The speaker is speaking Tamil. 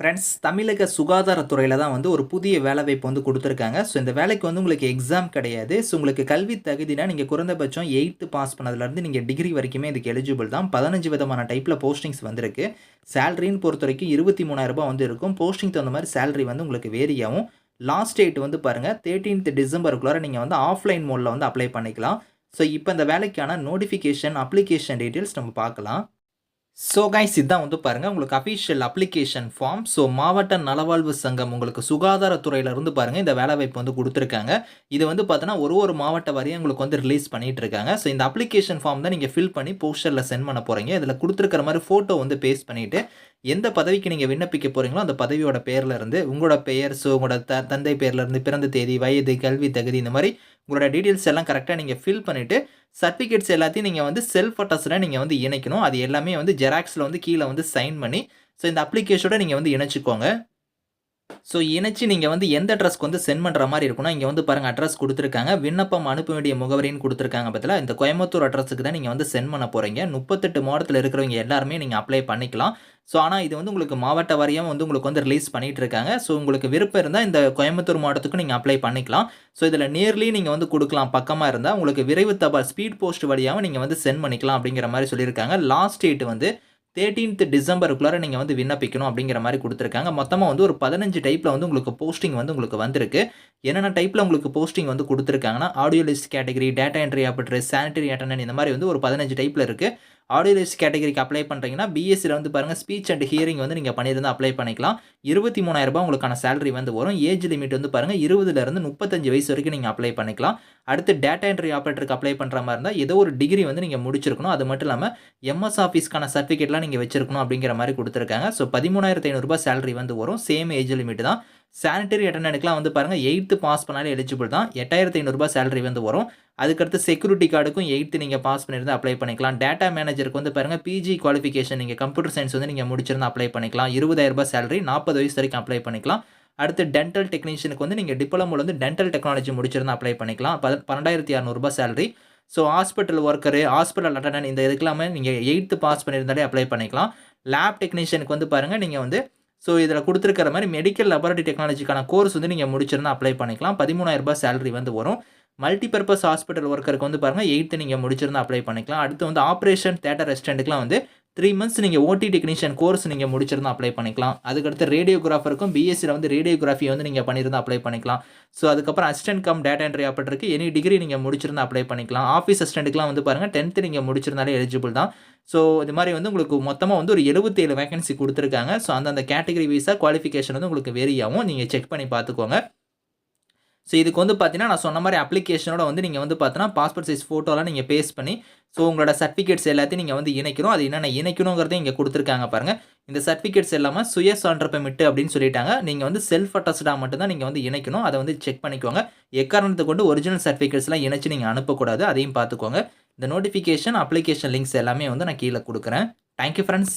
ஃப்ரெண்ட்ஸ் தமிழக சுகாதாரத்துறையில் தான் வந்து ஒரு புதிய வேலைவாய்ப்பு வந்து கொடுத்துருக்காங்க. ஸோ இந்த வேலைக்கு வந்து உங்களுக்கு எக்ஸாம் கிடையாது. ஸோ உங்களுக்கு கல்வி தகுதினா நீங்கள் குறைந்தபட்சம் எயித்து பாஸ் பண்ணதுலேருந்து நீங்கள் டிகிரி வரைக்குமே இதுக்கு எலிஜிபிள் தான். பதினஞ்சு விதமான டைப்பில் போஸ்டிங்ஸ் வந்திருக்கு. சேலரின்னு பொறுத்த வரைக்கும் இருபத்தி மூணாயிரம் ரூபாய் வந்து இருக்கும். போஸ்டிங் தகுந்த மாதிரி சேலரி வந்து உங்களுக்கு வேரியாகும் லாஸ்ட் டேட் வந்து பாருங்கள் தேர்ட்டீன்த் டிசம்பருக்குள்ளார நீங்கள் வந்து ஆஃப்லைன் மோடில் வந்து அப்ளை பண்ணிக்கலாம். ஸோ இப்போ இந்த வேலைக்கான நோட்டிஃபிகேஷன் அப்ளிகேஷன் டீட்டெயில்ஸ் நம்ம பார்க்கலாம். ஸோ கைஸ் இதுதான் வந்து பாருங்கள் உங்களுக்கு அஃபிஷியல் அப்ளிகேஷன் ஃபார்ம் ஸோ மாவட்ட நலவாழ்வு சங்கம் உங்களுக்கு சுகாதாரத்துறையிலேருந்து பாருங்கள் இந்த வேலைவாய்ப்பு வந்து கொடுத்துருக்காங்க. இது வந்து பார்த்தோன்னா ஒரு ஒரு மாவட்ட வரையும் உங்களுக்கு வந்து ரிலீஸ் பண்ணிகிட்டு இருக்காங்க ஸோ இந்த அப்ளிகேஷன் ஃபார்ம் தான் நீங்கள் ஃபில் பண்ணி போஸ்டரில் சென்ட் பண்ண போகிறீங்க இதில் கொடுத்துருக்கிற மாதிரி ஃபோட்டோ வந்து பேஸ்ட் பண்ணிவிட்டு எந்த பதவிக்கு நீங்கள் விண்ணப்பிக்க போகிறீங்களோ அந்த பதவியோட பேரில் இருந்து உங்களோட பெயர் ஸோ உங்களோட த தந்தை பேர்லேருந்து பிறந்த தேதி வயது கல்வி தகுதி இந்த மாதிரி உங்களோட டீட்டெயில்ஸ் எல்லாம் கரெக்டாக நீங்கள் ஃபில் பண்ணிவிட்டு சர்டிஃபிகேட்ஸ் எல்லாத்தையும் நீங்கள் வந்து செல்ஃப் ஃபோட்டோஸில் நீங்கள் வந்து இணைக்கணும். அது எல்லாமே வந்து ஜெராக்ஸில் வந்து கீழே வந்து சைன் பண்ணி ஸோ இந்த அப்ளிகேஷனோட நீங்கள் வந்து இணைச்சிக்கோங்க. ஸோ இணைச்சி நீங்கள் வந்து எந்த அட்ரஸ்க்கு வந்து சென்ட் பண்ணுற மாதிரி இருக்குன்னா இங்கே வந்து பாருங்கள் அட்ரஸ் கொடுத்துருக்காங்க. விண்ணப்பம் அனுப்ப வேண்டிய முகவரின்னு கொடுத்துருக்காங்க பதிலாக இந்த கோயம்புத்தூர் அட்ரஸுக்கு தான் நீங்கள் வந்து சென்ட் பண்ண போகிறீங்க முப்பத்தெட்டு மாவட்டத்தில் இருக்கிறவங்க எல்லாருமே நீங்கள் அப்ளை பண்ணிக்கலாம். ஸோ ஆனால் இது வந்து உங்களுக்கு மாவட்ட வாரியம் வந்து உங்களுக்கு வந்து ரிலீஸ் பண்ணிட்டு இருக்காங்க ஸோ உங்களுக்கு விருப்பம் இருந்தால் இந்த கோயம்புத்தூர் மாவட்டத்துக்கு நீங்கள் அப்ளை பண்ணிக்கலாம். ஸோ இதில் நியர்லி நீங்கள் வந்து கொடுக்கலாம். பக்கமாக இருந்தால் உங்களுக்கு விரைவு தபால் ஸ்பீட் போஸ்ட் வழியாகவும் நீங்கள் வந்து சென்ட் பண்ணிக்கலாம் அப்படிங்கிற மாதிரி சொல்லியிருக்காங்க. லாஸ்ட் டேட் வந்து தேர்ட்டீன்த் டிசம்பருக்குள்ளார நீங்கள் வந்து விண்ணப்பிக்கணும் அப்படிங்கிற மாதிரி கொடுத்துருக்காங்க. மொத்தமாக வந்து ஒரு பதினஞ்சு டைப்பில் வந்து உங்களுக்கு போஸ்டிங் வந்து உங்களுக்கு வந்திருக்கு. என்னென்ன டைப்பில் உங்களுக்கு போஸ்டிங் வந்து கொடுத்துருக்காங்கன்னா audio list category data entry operator sanitary attendant இந்த மாதிரி வந்து ஒரு பதினஞ்சு டைப்பில் இருக்குது ஆடியோ லிஸ்ட் கேட்டகரிக்கு அப்ளை பண்ணுறீங்கன்னா பிஎஸ்சியில் வந்து பாருங்கள் ஸ்பீச் அண்ட் ஹியரிங் வந்து நீங்கள் பண்ணியிருந்தால் அப்ளை பண்ணிக்கலாம். இருபத்தி மூணாயிரம் ரூபாய் உங்களுக்கான சேலரி வந்து வரும். ஏஜ் லிமிட் வந்து பாருங்கள் இருபதுலேருந்து முப்பத்தஞ்சு வயசு வரைக்கும் நீங்கள் அப்ளை பண்ணிக்கலாம். அடுத்து டேட்டா என்ட்ரி ஆப்ரேட்டருக்கு அப்ளை பண்ணுற மாதிரி இருந்தால் ஏதோ ஒரு டிகிரி வந்து நீங்கள் முடிச்சிருக்கணும். அது மட்டும் இல்லாமல் எம்எஸ் ஆஃபீஸ்க்கான சர்டிஃபிகேட்லாம் நீங்கள் வச்சிருக்கணும் அப்படிங்கிற மாதிரி கொடுத்துருக்காங்க. ஸோ பதிமூணாயிரத்து ஐநூறுரூபா சேலரி வந்து வரும். சேம் ஏஜ் லிமிட் தான். சானிட்டரி அட்டண்டனுக்குலாம் வந்து பாருங்கள் எயித்து பாஸ் பண்ணாலே எலிஜிபிள் தான். எட்டாயிரத்து ஐநூறுரூபா சேலரி வந்து வரும். அதுக்கடுத்து செக்யூரிட்டி கார்டுக்கும் எயித்து நீங்கள் பாஸ் பண்ணியிருந்தா அப்ளை பண்ணிக்கலாம். டேட்டா மேனேஜருக்கு வந்து பாருங்கள் பிஜி குவாலிஃபிகேஷன் நீங்கள் கம்ப்யூட்டர் சயின்ஸ் வந்து நீங்கள் முடிச்சிருந்தா அப்ளை பண்ணிக்கலாம். இருபதாயிரரூபா சேலரி நாற்பது வயசு வரைக்கும் அப்ளை பண்ணிக்கலாம். அடுத்து டென்டல் டெக்னீஷியனுக்கு வந்து நீங்கள் டிப்ளமோவில் வந்து டென்டல் டெக்னாலஜி முடிச்சிருந்தா அப்ளை பண்ணிக்கலாம். பத பன்னெண்டாயிரத்தி இரநூறுபா salary so hospital worker hospital attendant இந்த இதுக்கெல்லாமே நீங்கள் எயித்து பாஸ் பண்ணியிருந்தாலே அப்ளை பண்ணிக்கலாம். லேப் டெக்னீஷியனுக்கு வந்து பாருங்கள் நீங்கள் வந்து ஸோ இதில் கொடுத்துருக்கிற மாதிரி மெடிக்கல் லெபார்டரி டெக்னாலஜிக்கான கோர்ஸ் வந்து நீங்கள் முடிச்சிருந்தா அப்ளை பண்ணிக்கலாம். பதிமூணாயிரரூபா சேலரி வந்து வரும். மல்டிபர்பஸ் ஹாஸ்பிட்டல் ஒர்க்கருக்கு வந்து பாருங்கள் எயித்து நீங்கள் முடிச்சிருந்தா அப்ளை பண்ணிக்கலாம். அடுத்து வந்து ஆப்ரேஷன் தேட்டர் ரெஸ்டண்ட்டுக்குலாம் வந்து த்ரீ மந்த்ஸ் நீங்கள் ஓடி டெக்னீஷியன் கோர்ஸ் நீங்கள் முடிச்சிருந்தா அப்ளை பண்ணிக்கலாம். அதுக்கடுத்து ரேடியோகிராஃபருக்கும் பிஎஸ்சியில் வந்து ரேடியோகிராஃபி வந்து நீங்கள் பண்ணியிருந்தால் அப்ளை பண்ணிக்கலாம். ஸோ அதுக்கப்புறம் அசிஸ்டன்ட் கம் டேட்டா என்ட்ரி ஆப்ரேட்டருக்கு எனி டிகிரி நீங்கள் முடிச்சிருந்தா அப்ளை பண்ணிக்கலாம். ஆஃபீஸ் அசிஸ்டண்ட்டுக்குலாம் வந்து பாருங்கள் டென்த்து நீங்கள் முடிச்சிருந்தாலே எலிஜிபிள் தான். ஸோ இது மாதிரி வந்து உங்களுக்கு மொத்தமாக வந்து ஒரு எழுபத்தேழு வேகன்சி கொடுத்துருக்காங்க. ஸோ அந்தந்த கேட்டகரி வைஸாக குவாலிஃபிகேஷன் வந்து உங்களுக்கு வேரியாகும் நீங்கள் செக் பண்ணி பார்த்துக்கோங்க. ஸோ இதுக்கு வந்து பார்த்தீங்கன்னா நான் சொன்ன மாதிரி அப்ளிகேஷனோட வந்து நீங்கள் வந்து பார்த்தீங்கன்னா பாஸ்போர்ட் சைஸ் ஃபோட்டோலாம் நீங்கள் பேஸ்ட் பண்ணி ஸோ உங்களோட சர்டிஃபிகேட்ஸ் எல்லாத்தையும் நீங்கள் வந்து இணைக்கணும். அது என்னென்ன இணைக்கணுங்கிறதையும் இங்கே கொடுத்துருக்காங்க பாருங்கள் இந்த சர்டிஃபிகேட்ஸ் எல்லாமே சுய சான்றப்பமிட்டு அப்படின்னு சொல்லிட்டாங்க. நீங்கள் வந்து செல்ஃப் அட்டஸ்டாக மட்டும்தான் நீங்கள் வந்து இணைக்கணும். அதை வந்து செக் பண்ணிக்கோங்க. எக்காரணத்தை கொண்டு ஒரிஜினல் சர்டிஃபிகேட்ஸ்லாம் இணைச்சு நீங்கள் அனுப்பக்கூடாது. அதையும் பார்த்துக்கோங்க இந்த நோட்டிஃபிகேஷன் அப்ளிகேஷன் லிங்க்ஸ் எல்லாமே வந்து நான் கீழே கொடுக்குறேன். Thank you friends